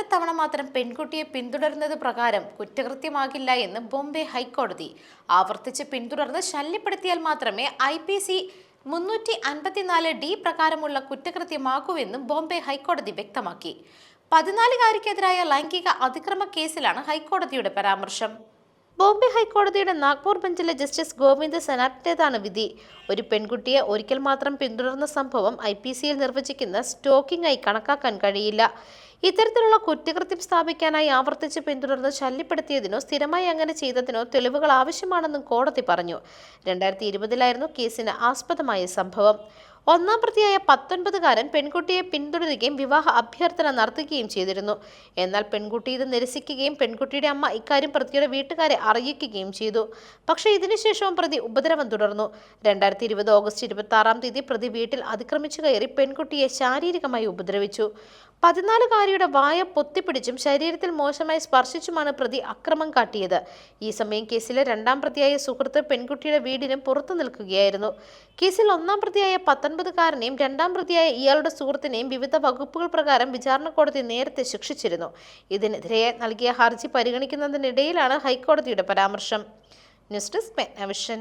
ഒറ്റത്തവണ മാത്രം പെൺകുട്ടിയെ പിന്തുടരുന്നത് പ്രകാരം കുറ്റകൃത്യമാകില്ല എന്ന് ബോംബെ ഹൈക്കോടതി. ആവർത്തിച്ച് പിന്തുടർന്ന് ശല്യപ്പെടുത്തിയാൽ മാത്രമേ ഐ പി സി മുന്നൂറ്റി അൻപത്തിനാല് ഡി പ്രകാരമുള്ള കുറ്റകൃത്യമാകൂവെന്നും ബോംബെ ഹൈക്കോടതി വ്യക്തമാക്കി. പതിനാലുകാരിക്കെതിരായ ലൈംഗിക അതിക്രമ കേസിലാണ് ഹൈക്കോടതിയുടെ പരാമർശം. ബോംബെ ഹൈക്കോടതിയുടെ നാഗ്പൂർ ബെഞ്ചിലെ ജസ്റ്റിസ് ഗോവിന്ദ് സെനാറ്റിന്റേതാണ് വിധി. ഒരു പെൺകുട്ടിയെ ഒരിക്കൽ മാത്രം പിന്തുടർന്ന സംഭവം ഐ പി സിയിൽ നിർവചിക്കുന്ന സ്റ്റോക്കിംഗ് ആയി കണക്കാക്കാൻ കഴിയില്ല. ഇത്തരത്തിലുള്ള കുറ്റകൃത്യം സ്ഥാപിക്കാനായി ആവർത്തിച്ച് പിന്തുടർന്ന് ശല്യപ്പെടുത്തിയതിനോ സ്ഥിരമായി അങ്ങനെ ചെയ്തതിനോ തെളിവുകൾ ആവശ്യമാണെന്നും കോടതി പറഞ്ഞു. രണ്ടായിരത്തി ഇരുപതിലായിരുന്നു കേസിന് ആസ്പദമായ സംഭവം. ഒന്നാം പ്രതിയായ പത്തൊൻപതുകാരൻ പെൺകുട്ടിയെ പിന്തുടരുകയും വിവാഹ അഭ്യർത്ഥന നടത്തുകയും ചെയ്തിരുന്നു. എന്നാൽ പെൺകുട്ടി ഇത് നിരസിക്കുകയും പെൺകുട്ടിയുടെ അമ്മ ഇക്കാര്യം പ്രതിയുടെ വീട്ടുകാരെ അറിയിക്കുകയും ചെയ്തു. പക്ഷേ ഇതിനുശേഷവും പ്രതി ഉപദ്രവം തുടർന്നു. രണ്ടായിരത്തി ഇരുപത് ഓഗസ്റ്റ് ഇരുപത്തി ആറാം തീയതി പ്രതി വീട്ടിൽ അതിക്രമിച്ചു കയറി പെൺകുട്ടിയെ ശാരീരികമായി ഉപദ്രവിച്ചു. പതിനാലുകാരിയുടെ വായ പൊത്തിപ്പിടിച്ചും ശരീരത്തിൽ മോശമായി സ്പർശിച്ചുമാണ് പ്രതി അക്രമം കാട്ടിയത്. ഈ സമയം കേസിലെ രണ്ടാം പ്രതിയായ സുഹൃത്ത് പെൺകുട്ടിയുടെ വീടിനും പുറത്തു നിൽക്കുകയായിരുന്നു. കേസിൽ ഒന്നാം പ്രതിയായ പത്തൊൻപതുകാരനെയും രണ്ടാം പ്രതിയായ ഇയാളുടെ സുഹൃത്തിനെയും വിവിധ വകുപ്പുകൾ പ്രകാരം വിചാരണ കോടതി നേരത്തെ ശിക്ഷിച്ചിരുന്നു. ഇതിനെതിരെ നൽകിയ ഹർജി പരിഗണിക്കുന്നതിനിടയിലാണ് ഹൈക്കോടതിയുടെ പരാമർശം. News desk മെഗ്നവിഷൻ.